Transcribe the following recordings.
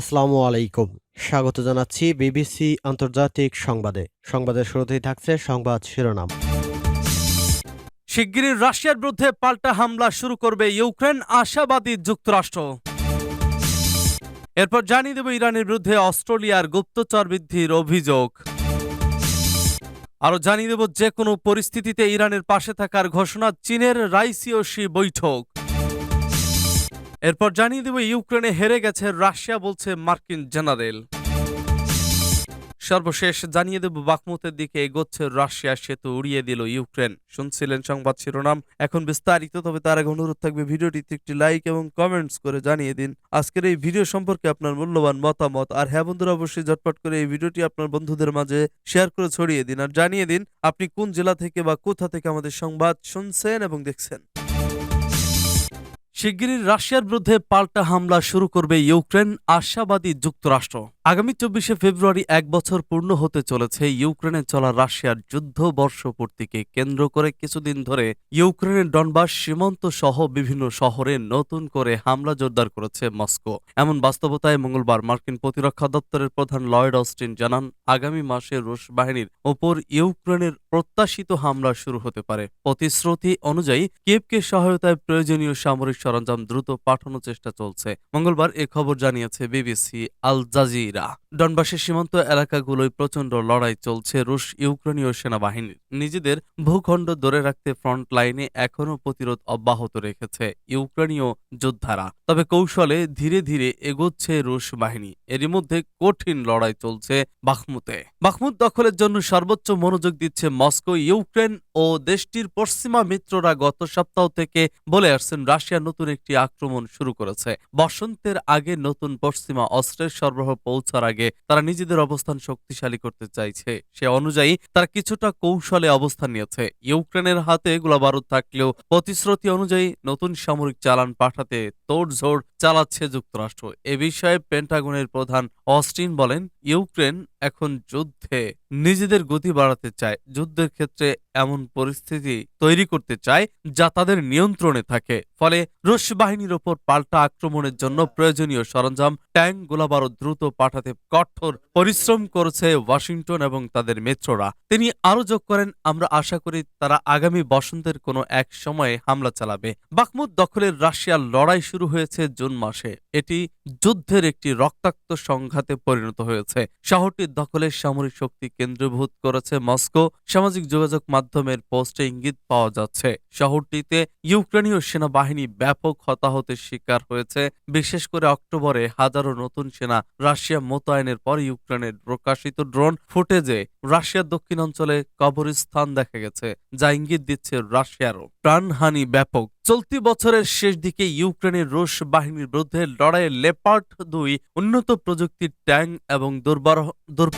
আসসালামু আলাইকুম। স্বাগত জানাচ্ছি বিবিসি আন্তর্জাতিক সংবাদে। সংবাদের শুরুতেই থাকছে সংবাদ শিরোনাম। শিগগিরই রাশিয়ার বিরুদ্ধে পাল্টা হামলা শুরু করবে ইউক্রেন, আশাবাদী যুক্তরাষ্ট্র। এরপর জানিয়ে দেব ইরানের বিরুদ্ধে অস্ট্রেলিয়ার গুপ্তচর বৃদ্ধির অভিযোগ। আরও জানিয়ে দেব যে কোনো পরিস্থিতিতে ইরানের পাশে থাকার ঘোষণা চীনের রাইসিওসি বৈঠক। এরপর জানিয়ে দেব, ইউক্রেনে হেরে গেছে রাশিয়া, বলছে মার্কিন জেনারেল। সর্বশেষ জানিয়ে দেব, বাকমুতের দিকে এগোচ্ছে রাশিয়া, সেতু উড়িয়ে দিল ইউক্রেন। শুনছিলেন সংবাদ শিরোনাম, এখন বিস্তারিত, তবে তার আগে অনুরোধ থাকবে, ভিডিওটিতে একটি লাইক এবং কমেন্টস করে জানিয়ে দিন। আজকের এই ভিডিও সম্পর্কে আপনার মূল্যবান মতামত। আর হ্যাঁ বন্ধুরা, অবশ্যই ঝটপট করে এই ভিডিওটি আপনার বন্ধুদের মাঝে শেয়ার করে ছড়িয়ে দিন। আর জানিয়ে দিন, আপনি কোন জেলা থেকে বা কোথা থেকে আমাদের সংবাদ শুনছেন এবং দেখছেন। শিগগিরই রাশিয়ার বিরুদ্ধে পাল্টা হামলা শুরু করবে ইউক্রেন আশাবাদী যুক্তরাষ্ট্র। আগামী চব্বিশে ফেব্রুয়ারি এক বছর পূর্ণ হতে চলেছে ইউক্রেনে চলা রাশিয়ার যুদ্ধ বর্ষপূর্তিকে কেন্দ্র করে। কিছুদিন ধরে ইউক্রেনের ডনবাস সীমান্ত সহ বিভিন্ন শহরে নতুন করে হামলা জোরদার করেছে মস্কো। এমন বাস্তবতায় মঙ্গলবার মার্কিন প্রতিরক্ষা দপ্তরের প্রধান লয়েড অস্টিন জানান, আগামী মাসে রুশ বাহিনীর ওপর ইউক্রেনের প্রত্যাশিত হামলা শুরু হতে পারে। প্রতিশ্রুতি অনুযায়ী কিয়েভকে সহায়তায় প্রয়োজনীয় সামরিক সরঞ্জাম দ্রুত পাঠানোর চেষ্টা চলছে। মঙ্গলবার এ খবর জানিয়েছে বিবিসি আল জাজিরা। da. ডনবাসের সীমান্ত এলাকাগুলোয় প্রচণ্ড লড়াই চলছে রুশ ইউক্রেনীয় সেনাবাহিনীর। নিজেদের ভূখণ্ড ধরে রাখতে ফ্রন্ট লাইনে এখনও প্রতিরোধ অব্যাহত রেখেছে ইউক্রেনীয় যোদ্ধারা। তবে কৌশলে ধীরে ধীরে এগোচ্ছে রুশ বাহিনী। এরই মধ্যে কঠিন লড়াই চলছে বাখমুতে। বাখমুত দখলের জন্য সর্বোচ্চ মনোযোগ দিচ্ছে মস্কো, ইউক্রেন ও দেশটির পশ্চিমা মিত্ররা গত সপ্তাহ থেকে বলে আসছেন, রাশিয়া নতুন একটি আক্রমণ শুরু করেছে। বসন্তের আগে নতুন পশ্চিমা অস্ত্রের সরবরাহ পৌঁছার আগে তারা নিজেদের অবস্থান শক্তিশালী করতে চাইছে। সে অনুযায়ী তারা কিছুটা কৌশলে অবস্থান নিয়েছে। ইউক্রেনের হাতে গোলাবারুদ থাকলেও প্রতিশ্রুতি অনুযায়ী নতুন সামরিক চালান পাঠাতে তোড়ঝোড় চালাচ্ছে যুক্তরাষ্ট্র। এ বিষয়ে পেন্টাগনের প্রধান অস্টিন বলেন, ইউক্রেন এখন যুদ্ধে নিজেদের গতি বাড়াতে চায়, যুদ্ধের ক্ষেত্রে এমন পরিস্থিতি তৈরি করতে চায় যা তাদের নিয়ন্ত্রণে থাকে। ফলে রুশ বাহিনীর ওপর পাল্টা আক্রমণের জন্য প্রয়োজনীয় সরঞ্জাম, ট্যাঙ্ক গোলাবারুদ দ্রুত পাঠাতে কঠোর পরিশ্রম করেছে ওয়াশিংটন এবং তাদের মিত্ররা। তিনি আরও যোগ করেন, আমরা আশা করি তারা আগামী বসন্তের কোনো এক সময়ে হামলা চালাবে। বাকমুদ দখলের রাশিয়ার লড়াই শুরু হয়েছে জুন মাসে এটি যুদ্ধের একটি রক্তাক্ত সংঘাতে পরিণত হয়েছে। শহরটির দখলে সামরিক শক্তি কেন্দ্রীভূত করেছে মস্কো। সামাজিক যোগাযোগ মাধ্যমের পোস্টে ইঙ্গিত পাওয়া যাচ্ছে। শহরটিতে ইউক্রেনীয় সেনাবাহিনী ব্যাপক হতাহতের শিকার হয়েছে। বিশেষ করে অক্টোবরে হাজারো নতুন সেনা রাশিয়া মোতায়েনের পর ইউক্রেনের প্রকাশিত ড্রোন ফুটেজে রাশিয়ার দক্ষিণাঞ্চলে কবরস্থান দেখা গেছে, যা ইঙ্গিত দিচ্ছে রাশিয়ারও প্রাণহানি ব্যাপক। চলতি বছরের শেষ দিকে ইউক্রেনের রুশ বাহিনীর বিরুদ্ধে লড়াইয়ে লেপার্ড দুই উন্নত প্রযুক্তির ট্যাঙ্ক এবং দুর্বার দুর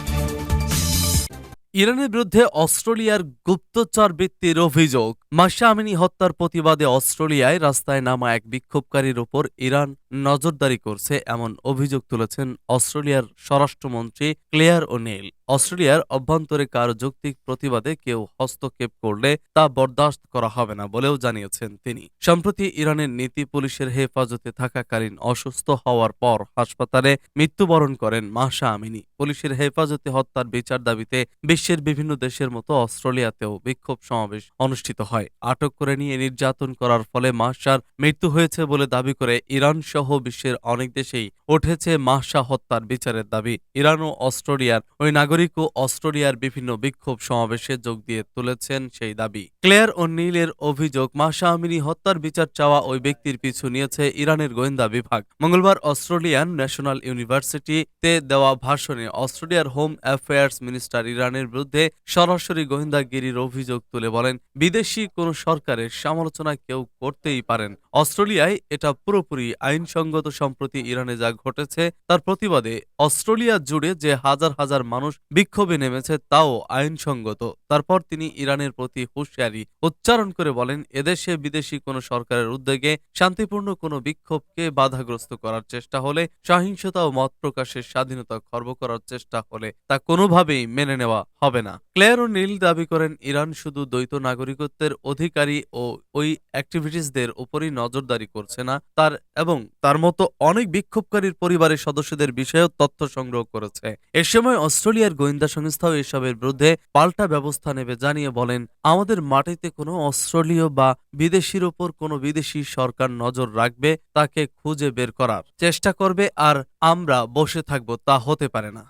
ইরানের বিরুদ্ধে অস্ট্রেলিয়ার গুপ্তচর বৃত্তির অভিযোগ। মাসা আমিনী হত্যার প্রতিবাদে অস্ট্রেলিয়ায় রাস্তায় নামা এক বিক্ষোভকারীর ওপর ইরান নজরদারি করছে, এমন অভিযোগ তুলেছেন অস্ট্রেলিয়ার স্বরাষ্ট্রমন্ত্রী ক্লেয়ার ও ওনেল অস্ট্রেলিয়ার অভ্যন্তরে কারও যৌক্তিক প্রতিবাদে কেউ হস্তক্ষেপ করলে তা বরদাস্ত করা হবে না বলেও জানিয়েছেন তিনি। সম্প্রতি ইরানের নীতি পুলিশের হেফাজতে থাকাকালীন অসুস্থ হওয়ার পর হাসপাতালে মৃত্যুবরণ করেন মাসা আমিনী। পুলিশের হেফাজতে হত্যার বিচার দাবিতে বিশ্বের বিভিন্ন দেশের মতো অস্ট্রেলিয়াতেও বিক্ষোভ সমাবেশ অনুষ্ঠিত হয়। আটক করে নিয়ে নির্যাতন করার ফলে মাহসার মৃত্যু হয়েছে বলে দাবি করে ইরান সহ বিশ্বের অনেক দেশেই উঠেছে মাহসা হত্যার বিচারের দাবি। ইরান ও অস্ট্রেলিয়ার ওই নাগরিক ও অস্ট্রেলিয়ার বিভিন্ন বিক্ষোভ সমাবেশে যোগ দিয়ে তুলেছেন সেই দাবি। ক্লেয়ার ও নীলের অভিযোগ মাহসা আমিনী হত্যার বিচার চাওয়া ওই ব্যক্তির পিছু নিয়েছে ইরানের গোয়েন্দা বিভাগ। মঙ্গলবার অস্ট্রেলিয়ান ন্যাশনাল ইউনিভার্সিটিতে দেওয়া ভাষণে অস্ট্রেলিয়ার হোম অ্যাফেয়ার্স মিনিস্টার ইরানের বিরুদ্ধে সরাসরি গোয়েন্দাগিরির অভিযোগ তুলে বলেন, বিদেশি কোন সরকারের সমালোচনা কেউ করতেই পারেন। অস্ট্রেলিয়ায় এটা পুরোপুরি আইনসঙ্গত সম্প্রতি ইরানে যা ঘটেছে, তার প্রতিবাদে অস্ট্রেলিয়া জুড়ে যে হাজার হাজার মানুষ বিক্ষোভে নেমেছে তাও আইনসঙ্গত। তারপর তিনি ইরানের প্রতি হুঁশিয়ারি উচ্চারণ করে বলেন, এদেশে বিদেশি কোনো সরকারের উদ্যোগে শান্তিপূর্ণ কোনো বিক্ষোভকে বাধাগ্রস্ত করার চেষ্টা হলে, সহিংসতা ও মত প্রকাশের স্বাধীনতা খর্ব করার চেষ্টা হলে তা কোনোভাবেই মেনে নেওয়া হবে না। ক্লেয়ার ও নীল দাবি করেন, ইরান শুধু দ্বৈত নাগরিকত্বের অধিকারী ও ওই অ্যাক্টিভিটিসদের উপরই নজরদারি করছে না, তার এবং তার মতো অনেক বিক্ষোভকারীর পরিবারের সদস্যদের বিষয়েও তথ্য সংগ্রহ করেছে। এ সময় অস্ট্রেলিয়ার গোয়েন্দা সংস্থাও এসবের বিরুদ্ধে পাল্টা ব্যবস্থা নেবে জানিয়ে বলেন, আমাদের মাটিতে কোনো অস্ট্রেলীয় বা বিদেশির ওপর কোনো বিদেশি সরকার নজর রাখবে, তাকে খুঁজে বের করার চেষ্টা করবে আর আমরা বসে থাকব তা হতে পারে না।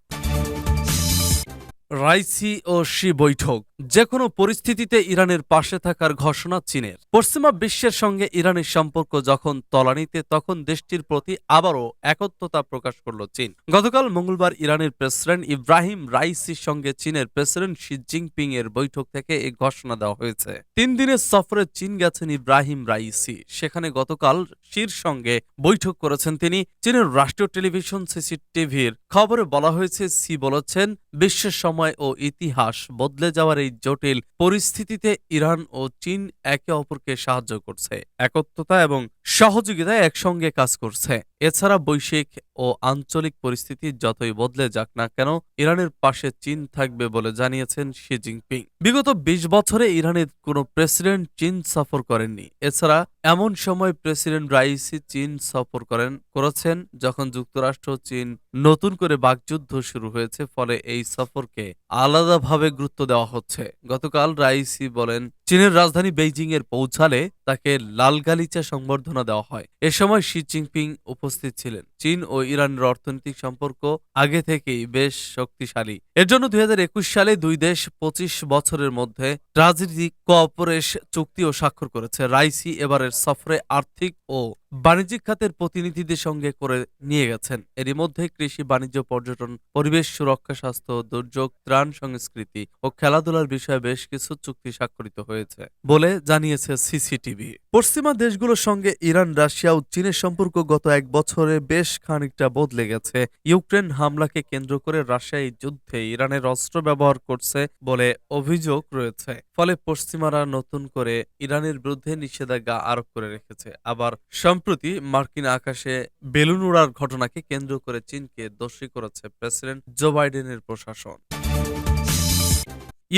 রাইসি ও শি বৈঠক। যে কোনো পরিস্থিতিতে ইরানের পাশে থাকার ঘোষণা চীনের। পশ্চিমা বিশ্বের সঙ্গে ইরানের সম্পর্ক যখন তলানিতে, তখন দেশটির প্রতি আবারও একত্রতা প্রকাশ করল চীন। গতকাল মঙ্গলবার ইরানের প্রেসিডেন্ট ইব্রাহিম রাইসির সঙ্গে চীনের প্রেসিডেন্ট শি জিনপিং এর বৈঠক থেকে এই ঘোষণা দেওয়া হয়েছে। তিন দিনের সফরে চীন গেছেন ইব্রাহিম রাইসি। সেখানে গতকাল শির সঙ্গে বৈঠক করেছেন তিনি। চীনের রাষ্ট্রীয় টেলিভিশন সিসিটিভির খবরে বলা হয়েছে সি বলেছেন, বিশ্বের সময় ও ইতিহাস বদলে যাওয়ার এই জটিল পরিস্থিতিতে ইরান ও চীন একে অপরকে সাহায্য করছে। একত্রতা এবং সহযোগিতায় একসঙ্গে কাজ করছে। এছাড়া বৈশ্বিক ও আঞ্চলিক পরিস্থিতি যতই বদলে যাক না কেন, ইরানের পাশে চীন থাকবে বলে জানিয়েছেন শি জিনপিং। বিগত ২০ বছরে ইরানের কোনো প্রেসিডেন্ট চীন সফর করেননি। এছাড়া এমন সময় প্রেসিডেন্ট রাইসি চীন সফর করেন, করেছেন যখন যুক্তরাষ্ট্র চীন নতুন করে বাকযুদ্ধ শুরু হয়েছে, ফলে এই সফরকে আলাদাভাবে গুরুত্ব দেওয়া হচ্ছে। গতকাল রাইসি বলেন চীনের রাজধানী বেইজিং এর পৌঁছালে তাকে লাল গালিচা সংবর্ধনা দেওয়া হয়। এ সময় শি জিনপিং উপস্থিত ছিলেন। চীন ও ইরানের অর্থনৈতিক সম্পর্ক আগে থেকেই বেশ শক্তিশালী। এর জন্য দুই হাজার একুশ সালে দুই দেশ পঁচিশ বছরের মধ্যে রাজনৈতিক কোঅপারেশ চুক্তিও স্বাক্ষর করেছে। রাইসি এবারের সফরে আর্থিক ও বাণিজ্যিক খাতের প্রতিনিধিদের সঙ্গে করে নিয়ে গেছেন। এরই মধ্যে কৃষি, বাণিজ্য, পর্যটন, পরিবেশ, সুরক্ষা, স্বাস্থ্য, দুর্যোগ, ত্রাণ সংস্কৃতি ও খেলাধুলার বিষয়ে বেশ কিছু চুক্তি স্বাক্ষরিত হয়েছে বলে জানিয়েছে সিসিটিভি। পশ্চিমা দেশগুলোর সঙ্গে ইরান, রাশিয়া ও চীনের সম্পর্ক গত এক বছরে বেশ খানিকটা বদলে গেছে। ইউক্রেন হামলাকে কেন্দ্র করে রাশিয়া এই যুদ্ধে ইরানের অস্ত্র ব্যবহার করছে বলে অভিযোগ রয়েছে। ফলে পশ্চিমারা নতুন করে ইরানের বিরুদ্ধে নিষেধাজ্ঞা আরোপ করে রেখেছে। আবার সম্প্রতি মার্কিন আকাশে বেলুন উড়ার ঘটনাকে কেন্দ্র করে চীনকে দোষী করেছে প্রেসিডেন্ট জো বাইডেনের প্রশাসন।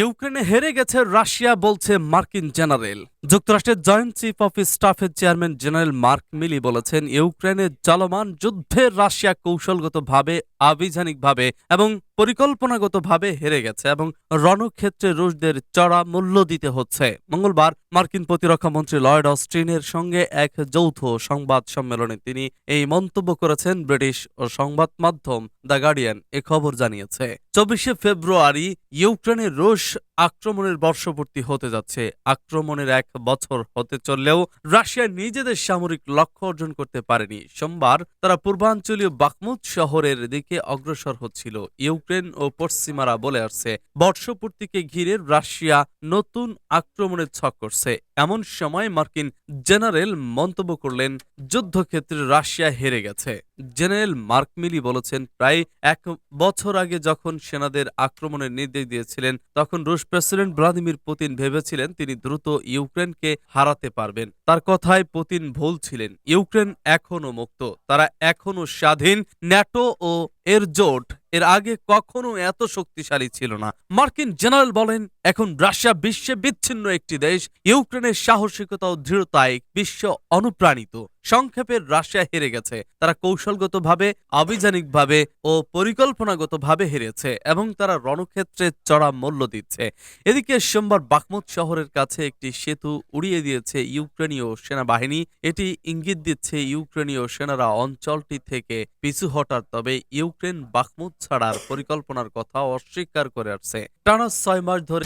ইউক্রেনে হেরে গেছে রাশিয়া, বলছে মার্কিন জেনারেল। যুক্তরাষ্ট্রের জয়েন্ট চিফ অফ স্টাফের চেয়ারম্যান জেনারেল মার্ক মিলি বলেছেন, ইউক্রেনের চলমান যুদ্ধে রাশিয়া কৌশলগতভাবে, আভিযানিকভাবে এবং পরিকল্পনাগতভাবে হেরে গেছে এবং রণক্ষেত্রে রুশদের চড়া মূল্য দিতে হচ্ছে। মঙ্গলবার মার্কিন প্রতিরক্ষা মন্ত্রী লয়েড অস্ট্রিনের সঙ্গে এক যৌথ সংবাদ সম্মেলনে তিনি এই মন্তব্য করেছেন ব্রিটিশ ও সংবাদ মাধ্যম দ্য গার্ডিয়ান। এ খবর জানিয়েছে, চব্বিশে ফেব্রুয়ারি ইউক্রেনের রুশ আক্রমণের বর্ষপূর্তি হতে যাচ্ছে। আক্রমণের এক বছর হতে চললেও রাশিয়া নিজেদের সামরিক লক্ষ্য অর্জন করতে পারেনি। সোমবার তারা পূর্বাঞ্চলীয় বাকমুদ শহরের দিকে অগ্রসর হচ্ছিল। ইউক্রেন ও পশ্চিমারা বলে আসছে, বর্ষপূর্তিকে ঘিরে রাশিয়া নতুন আক্রমণের ছক করছে। এমন সময় মার্কিন জেনারেল মন্তব্য করলেন, যুদ্ধক্ষেত্রে রাশিয়া হেরে গেছে। জেনারেল মার্ক মিলি বলেছেন, প্রায় এক বছর আগে যখন সেনাদের আক্রমণের নির্দেশ দিয়েছিলেন, তখন রুশ প্রেসিডেন্ট ভ্লাদিমির পুতিন ভেবেছিলেন তিনি দ্রুত ইউক্রেনকে হারাতে পারবেন। তার কথায় পুতিন ভুল ছিলেন। ইউক্রেন এখনও মুক্ত। তারা এখনও স্বাধীন। ন্যাটো ও এর জোট এর আগে কখনো এত শক্তিশালী ছিল না। মার্কিন জেনারেল বলেন, এখন রাশিয়া বিশ্বে বিচ্ছিন্ন একটি দেশ। ইউক্রেনের সাহসিকতা ও দৃঢ়তায় বিশ্ব অনুপ্রাণিত। সংক্ষেপে রাশিয়া হেরে গেছে। তারা কৌশলগতভাবে, আভিযানিকভাবে ও পরিকল্পনাগতভাবে হেরেছে এবং তারা রণক্ষেত্রে চড়া মূল্য দিচ্ছে। এদিকে সোমবার বাকমুত শহরের কাছে একটি সেতু উড়িয়ে দিয়েছে ইউক্রেনীয় সেনাবাহিনী। এটি ইঙ্গিত দিচ্ছে ইউক্রেনীয় সেনারা অঞ্চলটি থেকে পিছু হটার, তবে ইউক্রেন বাকমুত ছাড়ার পরিকল্পনার কথা অস্বীকার করে আসছে। টানা ছয় মাস ধরে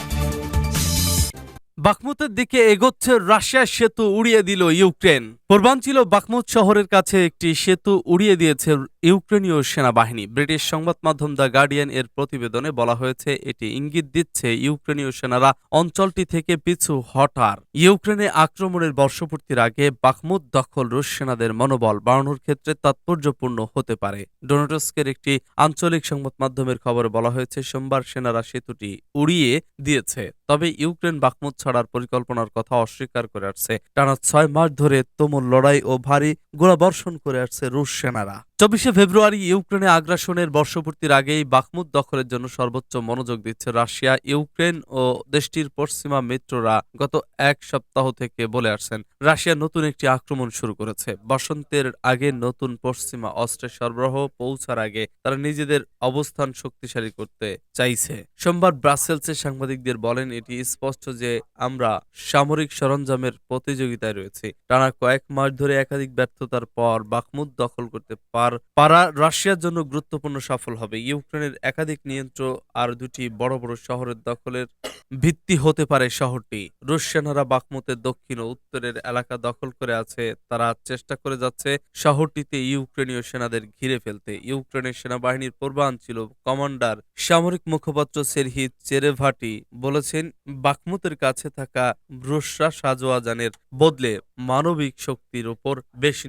বাকমুতের দিকে এগোচ্ছে রাশিয়ার সেতু উড়িয়ে দিল ইউক্রেন। পূর্বাঞ্চল বাকমুত শহরের কাছে একটি সেতু উড়িয়ে দিয়েছে ইউক্রেনীয় সেনাবাহিনী। ব্রিটিশ সংবাদ মাধ্যম দ্য গার্ডিয়ান এর প্রতিবেদনে বলা হয়েছে, এটি ইঙ্গিত দিচ্ছে ইউক্রেনীয় সেনারা অঞ্চলটি থেকে পিছু হটার। ইউক্রেনে আক্রমণের বর্ষপূর্তির আগে বাকমুত দখল রুশ সেনাদের মনোবল বাড়ানোর ক্ষেত্রে তাৎপর্যপূর্ণ হতে পারে। ডোনাটস্কের একটি আঞ্চলিক সংবাদ মাধ্যমের খবরে বলা হয়েছে, সোমবার সেনারা সেতুটি উড়িয়ে দিয়েছে। তবে ইউক্রেন বাকমুত ছাড়ার পরিকল্পনার কথা অস্বীকার করে আসছে। টানা ছয় মাস ধরে তুমুল লড়াই ও ভারী গোলাবর্ষণ করে আসছে রুশ সেনারা। চব্বিশে ফেব্রুয়ারি ইউক্রেনে আগ্রাসনের বর্ষপূর্তির আগেই বাখমুদ দখলের জন্য সর্বোচ্চ মনোযোগ দিচ্ছে রাশিয়া, ইউক্রেন ও দেশটির পশ্চিমা মিত্ররা গত এক সপ্তাহ থেকে বলে আসছেন, রাশিয়া নতুন একটি আক্রমণ শুরু করেছে। বসন্তের আগে নতুন পশ্চিমা অস্ত্রের সরবরাহ পৌঁছার আগে তারা নিজেদের অবস্থান শক্তিশালী করতে চাইছে। সোমবার ব্রাসেলসের সাংবাদিকদের বলেন, এটি স্পষ্ট যে আমরা সামরিক সরঞ্জামের প্রতিযোগিতায় রয়েছে। টানা কয়েক মাস ধরে একাধিক ব্যর্থতার পর বাখমুদ দখল করতে পার পারা রাশিয়ার জন্য গুরুত্বপূর্ণ সফল হবে। ইউক্রেনের একাধিক নিয়ন্ত্রণ আর দুটি বড় বড় শহরের দখলের ভিত্তি হতে পারে শহরটি। রুশ সেনারা বাখমুতের দক্ষিণ ও উত্তরের এলাকা দখল করে আছে। তারা চেষ্টা করে যাচ্ছে শহরটিতে ইউক্রেনীয় সেনাদের ঘিরে ফেলতে। ইউক্রেনের সেনাবাহিনীর পূর্বাঞ্চল কমান্ডার সামরিক মুখপাত্র সেরহি চেরেভাটি বলেছেন বাখমুতের কাছে থাকা রুশরা সাজোয়াজানের বদলে মানবিক শক্তির উপর বেশি